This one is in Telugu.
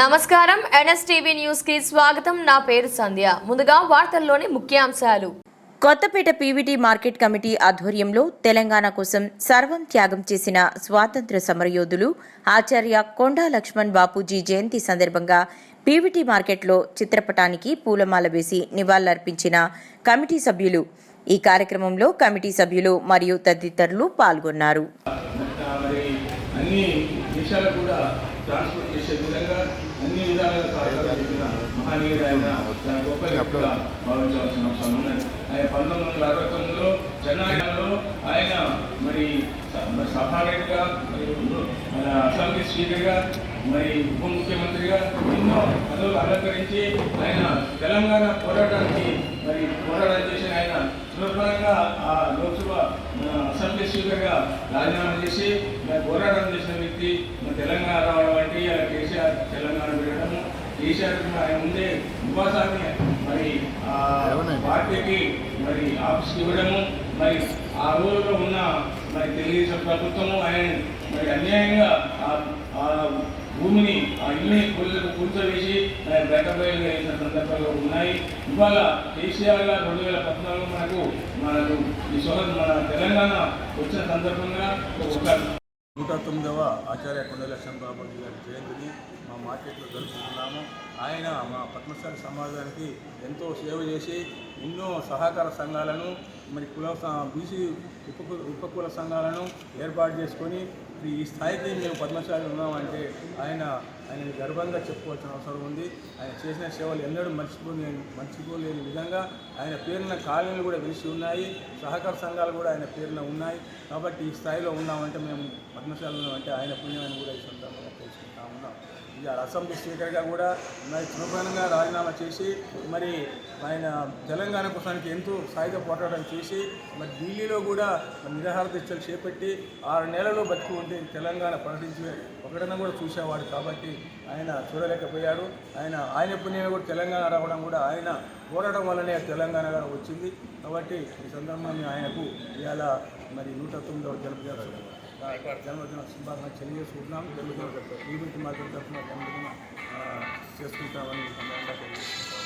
నమస్కారం. ఎన్ఎస్టీవీ న్యూస్కి స్వాగతం. నా పేరు సంధ్య. ముందుగా వార్తల్లోని ముఖ్యాంశాలు. కొత్తపేట పీవీటీ మార్కెట్ కమిటీ ఆధ్వర్యంలో తెలంగాణ కోసం సర్వం త్యాగం చేసిన స్వాతంత్ర సమరయోధులు ఆచార్య కొండా లక్ష్మణ్ బాపూజీ జయంతి సందర్భంగా పీవీటీ మార్కెట్లో చిత్రపటానికి పూలమాల వేసి నివాళులర్పించిన కమిటీ సభ్యులు. ఈ కార్యక్రమంలో కమిటీ సభ్యులు మరియు తదితరులు పాల్గొన్నారు. అన్ని కూడా ట్రాన్స్పోర్ట్ చేసే విధంగా అన్ని విధాలుగా సహకారం చేసిన మహనీయుడు ఆయన చాలా గొప్ప వ్యక్తిగా భావించాల్సిన అవసరం ఉన్నది. ఆయన పంతొమ్మిది వందల అరవై తొమ్మిదిలో చెన్నైలో ఆయన మరి స- మరి మరి మన అసెంబ్లీ స్పీకర్గా మరి ఉప ముఖ్యమంత్రిగా ఎన్నో పదవులు అలంకరించి ఆయన తెలంగాణ పోరాటానికి మరి పోరాటం చేసిన ఆయన. సులభంగా ఆ, స్పీకర్గా రాజీనామా చేసి పోరాటం చేసిన వ్యక్తి మన తెలంగాణ రావడం అంటే అలా కేసీఆర్ తెలంగాణ పెట్టడము కేసీఆర్ ఆయన ముందే నివాసాన్ని మరి ఆ పార్టీకి మరి ఆఫీస్కి ఇవ్వడము. మరి ఆ రోజుల్లో ఉన్న మరి తెలుగుదేశం ప్రభుత్వము ఆయన మరి అన్యాయంగా ఆ- భూమిని ఆ ఇల్లుని కూర్చో కూర్చోవేసి ఆయన బయట బయలు సందర్భాలు ఉన్నాయి. ఇవాళ కేసీఆర్ గారు రెండు వేల పద్నాలుగు మనకు మనకు ఈ స్వతంత్ర మన తెలంగాణ వచ్చిన సందర్భంగా ఒక నూట తొమ్మిదవ ఆచార్య కొండలక్ష్మణ బాబాజీ గారి జయంతిని మా మార్కెట్లో జరుపుకుంటున్నాము. ఆయన మా పద్మశాలి సమాజానికి ఎంతో సేవ చేసి ఎన్నో సహకార సంఘాలను మరి కుల స- బీసీ ఉపకుల ఉపకుల సంఘాలను ఏర్పాటు చేసుకొని ఈ స్థాయికి మేము పద్మశాలి ఉన్నామంటే ఆయన ఆయన గర్వంగా చెప్పుకోవాల్సిన అవసరం ఉంది. ఆయన చేసిన సేవలు ఎన్నడూ మర్చిపోలేని మర్చిపోలేని విధంగా ఆయన పేరున కాలనీలు కూడా వెలిసి ఉన్నాయి. సహకార సంఘాలు కూడా ఆయన పేరున ఉన్నాయి. కాబట్టి ఈ స్థాయిలో ఉన్నామంటే మేము పద్మశాలలో అంటే ఆయన పుణ్యమని కూడా ఈ సందర్భంగా తెలుసుకుంటా అసెంబ్లీ స్పీకర్గా కూడా మరి చురుకుగా రాజీనామా చేసి మరి ఆయన తెలంగాణ కోసానికి ఎంతో సాయుధ పోరాటం చేసి మరి ఢిల్లీలో కూడా నిరాహార దీక్షలు చేపట్టి ఆరు నెలలు బతికి ఉంటే తెలంగాణ ప్రకటించి ఒకటన కూడా చూసేవాడు కాబట్టి ఆయన చూడలేకపోయాడు. ఆయన ఆయన పుణ్యమే కూడా తెలంగాణ రావడం కూడా ఆయన పోరాటం వల్లనే తెలంగాణ వచ్చింది. కాబట్టి ఈ సందర్భంగా ఆయనకు ఇవాళ మరి నూట తొమ్మిదవ జన్మదిన జన్మదిన శుభాకాంక్షలు తెలియజేసుకుంటున్నాం. తెలుగు ఈవెంట్ మాత్రం తరఫున జన్మదిన చేసుకుంటామని సందర్భంగా